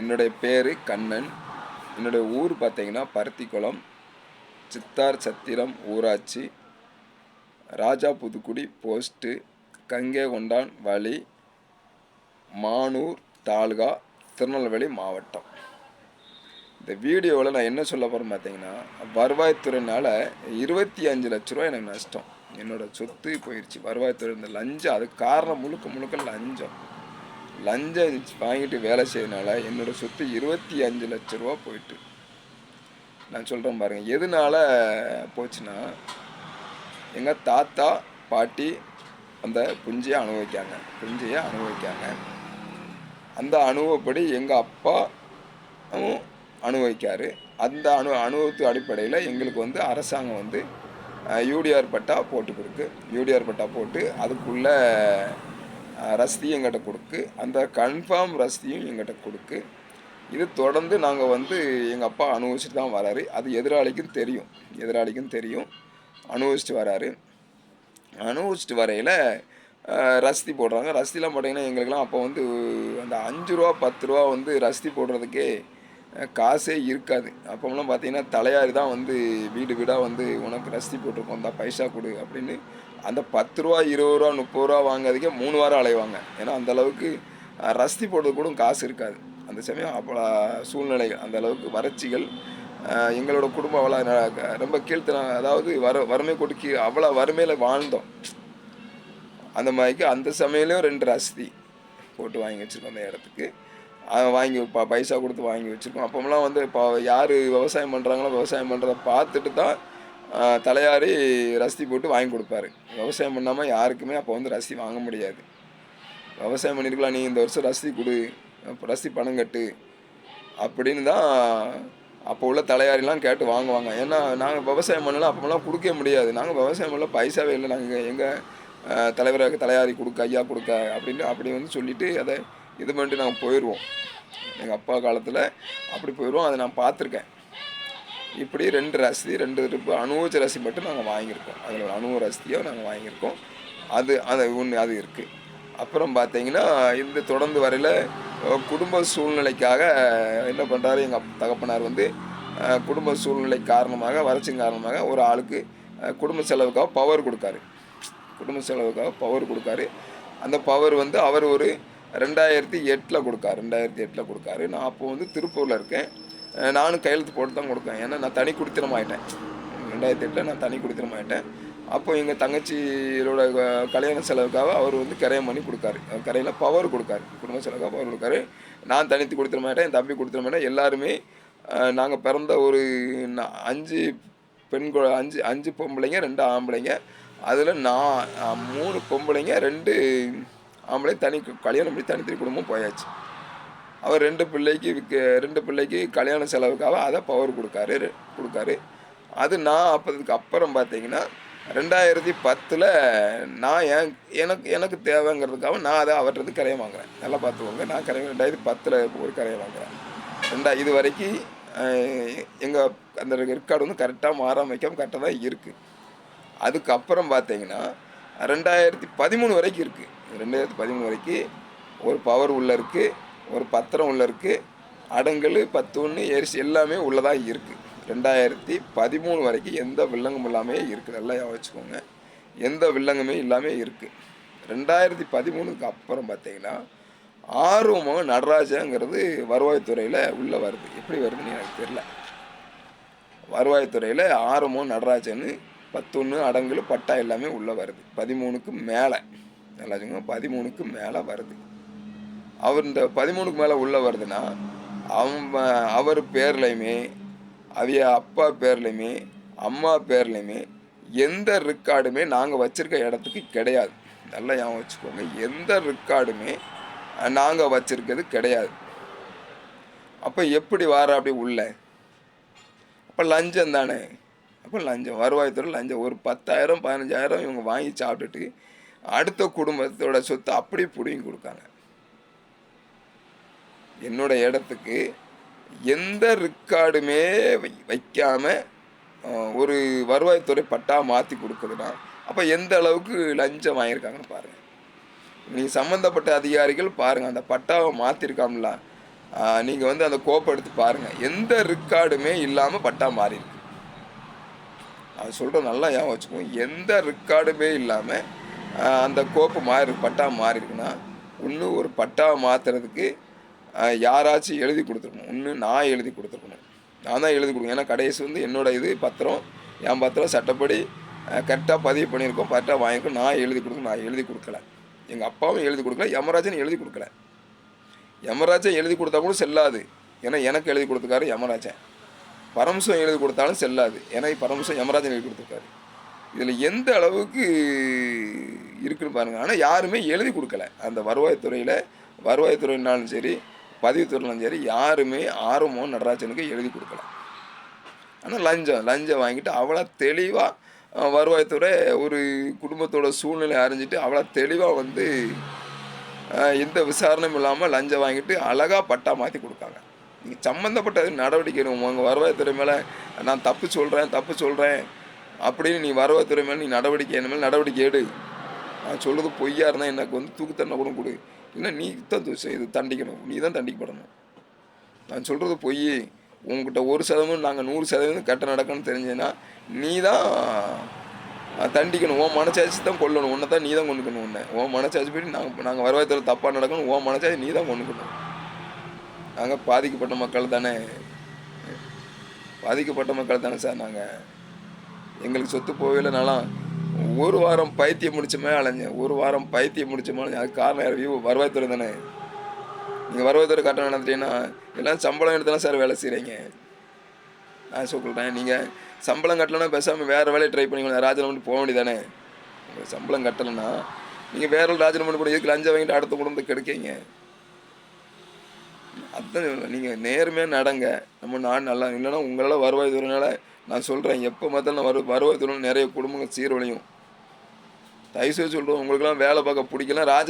என்னுடைய பேர் கண்ணன். என்னுடைய ஊர் பார்த்தீங்கன்னா பருத்திக்குளம் சித்தார் சத்திரம் ஊராட்சி ராஜா புதுக்குடி போஸ்ட்டு கங்கை கொண்டான் வழி மானூர் தாலுகா திருநெல்வேலி மாவட்டம். இந்த வீடியோவில் நான் என்ன சொல்ல போகிறேன் பார்த்தீங்கன்னா வருவாய்த்துறையினால் இருபத்தி அஞ்சு லட்ச ரூபா எனக்கு நஷ்டம். என்னோடய சொத்து போயிடுச்சு வருவாய்த்துறை இந்த லஞ்சம் அதுக்கு காரணம் முழுக்க முழுக்க லஞ்சம். லஞ்சம் வாங்கிட்டு வேலை செய்யறதுனால என்னோடய சொத்து இருபத்தி அஞ்சு லட்ச ரூபா போயிட்டு. நான் சொல்கிறேன் பாருங்கள் எதனால போச்சுன்னா எங்கள் தாத்தா பாட்டி அந்த புஞ்சையை அனுபவிக்காங்க புஞ்சையை அனுபவிக்காங்க. அந்த அனுபவப்படி எங்கள் அப்பாவும் அனுபவிக்காரு. அந்த அனு அனுபவத்து அடிப்படையில் எங்களுக்கு வந்து அரசாங்கம் வந்து யூடிஆர் பட்டா போட்டு கொடுக்கு. யூடிஆர் பட்டா போட்டு அதுக்குள்ளே ரஸ்தியும் எங்கிட்ட கொடுக்கு. அந்த கன்ஃபார்ம் ரஸ்தியும் எங்கிட்ட கொடுக்கு. இது தொடர்ந்து நாங்கள் வந்து எங்கள் அப்பா அனுபவிச்சுட்டு தான் வராரு. அது எதிராளிக்கும் தெரியும். எதிராளிக்கும் தெரியும். அனுபவிச்சுட்டு வராரு. அனுபவிச்சுட்டு வரையில் ரஸ்தி போடுறாங்க. ரஸ்திலாம் போட்டிங்கன்னா எங்களுக்கெல்லாம் அப்போ வந்து அந்த அஞ்சு ரூபா பத்து ரூபா வந்து ரஸ்தி போடுறதுக்கே காசே இருக்காது. அப்போலாம் பார்த்தீங்கன்னா தலையாரி தான் வந்து வீடு வீடாக வந்து உனக்கு ரசி போட்டிருக்கோம் இந்த பைசா கொடு அப்படின்னு அந்த பத்து ரூபா இருபது ரூபா முப்பது ரூபா வாங்கிறதுக்கே மூணு வாரம் அலைவாங்க. ஏன்னா அந்தளவுக்கு அளவுக்கு போடுறது கூட காசு இருக்காது. அந்த சமயம் அப்போ சூழ்நிலைகள் அந்த அளவுக்கு வறட்சிகள் எங்களோட குடும்பம் அவ்வளோ ரொம்ப கீழ்த்தன அதாவது வர வறுமை கொடுக்கி அவ்வளோ வறுமையில் வாழ்ந்தோம். அந்த மாதிரிக்கு அந்த சமையலையும் ரெண்டு ரசீதி போட்டு வாங்கி வச்சுருக்கோம் அந்த இடத்துக்கு. வாங்கி பா பைசா கொடுத்து வாங்கி வச்சுருக்கோம். அப்போமெல்லாம் வந்து இப்போ யார் விவசாயம் பண்ணுறாங்களோ விவசாயம் பண்ணுறத பார்த்துட்டு தான் தலையாரி ரசி போட்டு வாங்கி கொடுப்பாரு. விவசாயம் பண்ணாமல் யாருக்குமே அப்போ வந்து ரசி வாங்க முடியாது. விவசாயம் பண்ணியிருக்கலாம் நீ இந்த வருஷம் ரசி கொடு ரசி பணம் கட்டு அப்படின்னு தான் அப்போ உள்ள தலையாரிலாம் கேட்டு வாங்குவாங்க. ஏன்னா நாங்கள் விவசாயம் பண்ணலாம் அப்போலாம் கொடுக்க முடியாது. நாங்கள் விவசாயம் பண்ணல பைசாவே இல்லை. நாங்கள் எங்கள் தலைவராக தலையாரி கொடுக்க ஐயா கொடுக்க அப்படின்னு அப்படி வந்து சொல்லிவிட்டு அதை இது பண்ணிட்டு நாங்கள் போயிடுவோம். எங்கள் அப்பா காலத்தில் அப்படி போயிடுவோம் அதை நான் பார்த்துருக்கேன். இப்படி ரெண்டு ரசீதி ரெண்டு இருப்பு அனுபவிச்ச ரசி மட்டும் நாங்கள் வாங்கியிருக்கோம். அதில் ஒரு அனுபவ ரசீதியோ நாங்கள் வாங்கியிருக்கோம். அது அது ஒன்று அது இருக்குது அப்புறம் பார்த்தீங்கன்னா இந்த தொடர்ந்து வரையில் குடும்ப சூழ்நிலைக்காக என்ன பண்ணுறாரு எங்கள் தகப்பனார் வந்து குடும்ப சூழ்நிலை காரணமாக வறட்சியின் காரணமாக ஒரு ஆளுக்கு குடும்ப செலவுக்காக பவர் கொடுக்காரு. குடும்ப செலவுக்காக பவர் கொடுக்காரு. அந்த பவர் வந்து அவர் ஒரு ரெண்டாயிரத்தி எட்டில் கொடுக்காரு. ரெண்டாயிரத்தி எட்டில் கொடுக்காரு. நான் அப்போ வந்து திருப்பூரில் இருக்கேன். நானும் கையெழுத்து போட்டு தான் கொடுக்கேன் ஏன்னா நான் தனி குடித்தனமாயிட்டேன். ரெண்டாயிரத்தி எட்டில் நான் தனி குடித்தனமாயிட்டேன். அப்போ எங்கள் தங்கச்சியோட கல்யாண செலவுக்காக அவர் வந்து கரையம் பண்ணி கொடுக்காரு. கரையில் பவர் கொடுக்காரு. குடும்ப செலவுக்காக பவர் கொடுக்காரு. நான் தனித்து கொடுத்துருமாட்டேன் என் தம்பி கொடுத்துருமாட்டேன் எல்லாருமே நாங்கள் பிறந்த ஒரு அஞ்சு பெண் குழ அஞ்சு அஞ்சு பொம்பளைங்க ரெண்டு ஆம்பளைங்க. அதில் நான் மூணு பொம்பளைங்க ரெண்டு அவங்களே தனி கல்யாணம் பண்ணி தனித்தனி குடும்பம் போயாச்சு. அவர் ரெண்டு பிள்ளைக்கு விக்க ரெண்டு பிள்ளைக்கு கல்யாண செலவுக்காக அதை பவர் கொடுக்காரு கொடுக்காரு. அது நான் அப்போதுக்கு அப்புறம் பார்த்தீங்கன்னா ரெண்டாயிரத்தி பத்தில் நான் என் எனக்கு எனக்கு தேவைங்கிறதுக்காக நான் அதை அவர்கிட்ட கரையை வாங்குறேன். நல்லா பார்த்துக்கோங்க. நான் கரையை ரெண்டாயிரத்தி பத்தில் ஒரு கரையை வாங்குறேன். ரெண்டா இது வரைக்கும் எங்கள் அந்த ரெக்கார்டு வந்து கரெக்டாக மாறாம வைக்காமல் கரெக்டாக தான் இருக்குது அதுக்கப்புறம் பார்த்தீங்கன்னா ரெண்டாயிரத்தி பதிமூணு வரைக்கும் இருக்குது ரெண்டாயிரத்தி பதிமூணு வரைக்கும் ஒரு பவர் உள்ளே இருக்குது ஒரு பத்திரம் உள்ளே இருக்குது அடங்கல் பத்து ஒன்று ஏரிசி எல்லாமே உள்ளதாக இருக்குது ரெண்டாயிரத்தி பதிமூணு வரைக்கும் எந்த வில்லங்கம் இல்லாமல் இருக்குது நல்லா வச்சுக்கோங்க எந்த வில்லங்கமே இல்லாமல் இருக்குது ரெண்டாயிரத்தி பதிமூணுக்கு அப்புறம் பார்த்தீங்கன்னா ஆர்வமாக நடராஜங்கிறது வருவாய்த்துறையில் உள்ளே வருது. எப்படி வருதுன்னு எனக்கு தெரியல. வருவாய்த்துறையில் ஆரமோ நடராஜன்னு பத்தொன்று அடங்கல் பட்டா எல்லாமே உள்ளே வருது. பதிமூணுக்கு மேலே. எல்லாத்துக்கும் பதிமூணுக்கு மேலே வருது. அவர் இந்த பதிமூணுக்கு மேலே உள்ளே வருதுன்னா அவன் அவர் பேர்லையுமே அவைய அப்பா பேர்லையுமே அம்மா பேர்லையுமே எந்த ரெக்கார்டுமே நாங்கள் வச்சுருக்க இடத்துக்கு கிடையாது. நல்லா ஞாபகம் வச்சுக்கோங்க. எந்த ரெக்கார்டுமே நாங்கள் வச்சுருக்கிறது கிடையாது. அப்போ எப்படி வார அப்படி உள்ள? அப்போ லஞ்சம் தானே? அப்போ லஞ்சம். வருவாய்த்துறை லஞ்சம். ஒரு பத்தாயிரம் பதினஞ்சாயிரம் இவங்க வாங்கி சாப்பிட்டுட்டு அடுத்த குடும்பத்தோட சொத்தை அப்படி பிடிங்கி கொடுக்காங்க. என்னோட இடத்துக்கு எந்த ரெக்கார்டுமே வை- வைக்காம ஒரு வருவாய்த்துறை பட்டா மாற்றி கொடுக்குதுன்னா அப்போ எந்த அளவுக்கு லஞ்சம் வாங்கியிருக்காங்கன்னு பாருங்கள் நீங்கள் சம்மந்தப்பட்ட அதிகாரிகள் பாருங்கள் அந்த பட்டாவை மாற்றிருக்காங்களா நீங்கள் வந்து அந்த கோப்பை எடுத்து பாருங்கள் எந்த ரெக்கார்டுமே இல்லாமல் பட்டா மாறியிருக்கு. அது சொல்கிற நல்லா ஞாபகம் வச்சுக்கோங்க. எந்த ரெக்கார்டுமே இல்லாமல் அந்த கோப்பு மாறி பட்டா மாறி இருக்குன்னா ஒன்று ஒரு பட்டா மாற்றுறதுக்கு யாராச்சும் எழுதி கொடுத்துருக்கணும். ஒன்று நான் எழுதி கொடுத்துருக்கணும். நான் தான் எழுதி கொடுக்கணும். ஏன்னா கடைசி வந்து என்னோட இது பத்திரம். என் பத்திரம் சட்டப்படி கரெக்டாக பதிவு பண்ணியிருக்கோம் கரெக்டாக வாங்கியிருக்கோம். நான் எழுதி கொடுக்கணும். நான் எழுதி கொடுக்கல. எங்கள் அப்பாவும் எழுதி கொடுக்கல யமராஜன் எழுதி கொடுக்கல. யமராஜன் எழுதி கொடுத்தா கூட செல்லாது. ஏன்னா எனக்கு எழுதி கொடுத்துருக்காரு யமராஜன். பரமசம் எழுதி கொடுத்தாலும் செல்லாது. ஏன்னா பரமசம் யமராஜன் எழுதி கொடுத்துருக்காரு. இதில் எந்த அளவுக்கு இருக்குன்னு பாருங்கள் ஆனால் யாருமே எழுதி கொடுக்கல. அந்த வருவாய்த்துறையில் வருவாய்த்துறைனாலும் சரி பதிவுத்துறையிலும் சரி யாருமே ஆர்வமும் நடராஜனுக்கு எழுதி கொடுக்கல. ஆனால் லஞ்சம் லஞ்சம் வாங்கிட்டு அவ்வளோ தெளிவாக வருவாய்த்துறை ஒரு குடும்பத்தோட சூழ்நிலை அறிஞ்சிட்டு அவ்வளோ தெளிவாக வந்து எந்த விசாரணையும் இல்லாமல் லஞ்சம் வாங்கிட்டு அழகாக பட்டா மாற்றி கொடுத்தாங்க நீங்கள் சம்மந்தப்பட்ட நடவடிக்கை உங்கள் வருவாய்த்துறை மேலே நான் தப்பு சொல்கிறேன் தப்பு சொல்கிறேன் அப்படின்னு நீ வருவாய்த்துறை மேலே நீ நடவடிக்கை என்ன மேலே நடவடிக்கை எடு. நான் சொல்கிறது பொய்யா இருந்தால் எனக்கு வந்து தூக்கு தண்டனை கூட கொடு. இல்லை நீ தான் இது தண்டிக்கணும். நீ தான் தண்டிக்கப்படணும். நான் சொல்கிறது பொய் உங்ககிட்ட ஒரு சதவீதம் நாங்கள் நூறு சதவீதம் கட்ட நடக்கணும்னு தெரிஞ்சதுன்னா நீ தான் தண்டிக்கணும். உன் மனச்சாட்சி தான் கொல்லணும். உன்னை தான் நீ தான் கொண்டுக்கணும் உன்னை. உன் மனசாட்சி படி நாங்கள் நாங்கள் வருவாய்த்துறை தப்பாக நடக்கணும். உன் மனசாட்சி நீ தான் கொண்டுக்கணும். நாங்கள் பாதிக்கப்பட்ட மக்கள் தானே. பாதிக்கப்பட்ட மக்கள் தானே சார் நாங்கள் எங்களுக்கு சொத்து போகலைனாலும் ஒரு வாரம் பைத்தியம் முடிச்சமே அலைஞ்சேன். ஒரு வாரம் பைத்தியம் முடிச்சமே அலைஞ்சேன். அதுக்கு காரணம் யார்? வியூ வருவாய்த்துறை தானே. நீங்கள் வருவாய்த்துறை கட்டணம் நடந்துட்டீங்கன்னா எல்லாம் சம்பளம் எடுத்துதான் சார் வேலை செய்கிறீங்க நான் சொல்கிறேன் நீங்கள் சம்பளம் கட்டலைன்னா பேசாமல் வேறு வேலையை ட்ரை பண்ணிக்கணும் ராஜினாமா போக வேண்டியதானே சம்பளம் கட்டலைன்னா நீங்கள் வேற ஒரு ராஜினாமா பண்ணி இதுக்கு லஞ்சம் வாங்கிட்டு அடுத்த குடும்பத்துக்கு கிடைக்கீங்க அதுதான் நீங்கள் நேர்மையாக நடங்க. நம்ம நான் நல்லா இல்லைன்னா உங்களால் வருவாய் தூரனால நான் சொல்கிறேன் எப்போ பார்த்தாலும் வரு வருவாய் தூரம் நிறைய குடும்பங்கள் சீர்வழியும். தயவுசெய்து சொல்கிறோம் உங்களுக்கெல்லாம் வேலை பார்க்க பிடிக்கலாம் ராஜா